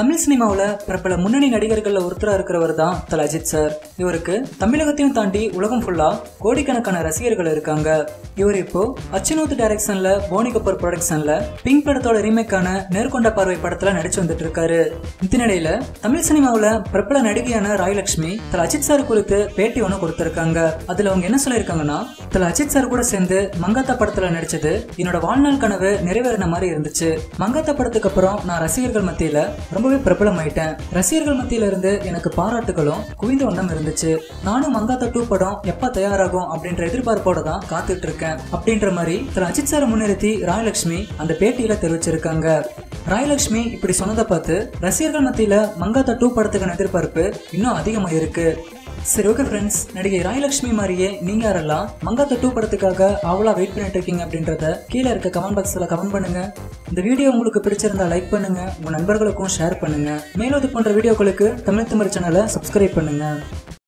தமிழ் சினிமாவில் பிரபல முன்னணி நடிகர்களில் ஒருத்தராக இருக்கிறவர் தான் தல அஜித் சார். இவருக்கு தமிழகத்தையும் தாண்டி உலகம் ஃபுல்லாக கோடிக்கணக்கான ரசிகர்கள் இருக்காங்க. இவர் இப்போ அச்சுனூத் டைரக்ஷனில் போனி கபூர் ப்ரொடக்ஷனில் பிங்க் படத்தோட ரீமேக்கான நேர்கொண்ட பார்வை படத்தில் நடிச்சு வந்துட்டு இருக்காரு. இதனிடையில் தமிழ் சினிமாவில் பிரபல நடிகையான ராயலட்சுமி தல அஜித் சார் குறித்து பேட்டி ஒன்று கொடுத்துருக்காங்க. அதில் அவங்க என்ன சொல்லியிருக்காங்கன்னா தல அஜித் சார் கூட சேர்ந்து மங்காத்தா படத்துல நடிச்சது என்னோட வாழ்நாள் கனவு நிறைவேறின மாதிரி இருந்துச்சு. மங்காத்தா படத்துக்கு அப்புறம் நான் ரசிகர்கள் மத்தியில ரொம்பவே பிரபலம் ஆயிட்டேன் ரசிகர்கள் மத்தியில இருந்து எனக்கு பாராட்டுகளும் குவிந்த வண்ணம் இருந்துச்சு. நானும் மங்காத்தா டூ படம் எப்ப தயாராகும் அப்படின்ற எதிர்பார்ப்போட தான் காத்துட்டு இருக்கேன். அப்படின்ற மாதிரி திரு அஜித் சார் முன்னிறுத்தி ராயலட்சுமி அந்த பேட்டியில தெரிவிச்சிருக்காங்க. ராயலட்சுமி இப்படி சொன்னதை பார்த்து ரசிகர்கள் மத்தியில மங்காத்தா டூ படத்துக்கான எதிர்பார்ப்பு இன்னும் அதிகமாக இருக்கு சரி ஓகே ஃப்ரெண்ட்ஸ் நடிகை ராயலட்சுமி மாதிரியே நீங்க யாரெல்லாம் மங்காத்த டூ படத்துக்காக அவ்வளோ வெயிட் பண்ணிட்டு இருக்கீங்க அப்படின்றத கீழே இருக்க கமெண்ட் பாக்ஸில் கமெண்ட் பண்ணுங்க. இந்த வீடியோ உங்களுக்கு பிடிச்சிருந்தா லைக் பண்ணுங்க. உங்க நண்பர்களுக்கும் ஷேர் பண்ணுங்க. மேலும் இது போன்ற வீடியோக்களுக்கு தமிழ் தமிழ் சேனலை சப்ஸ்கிரைப் பண்ணுங்க.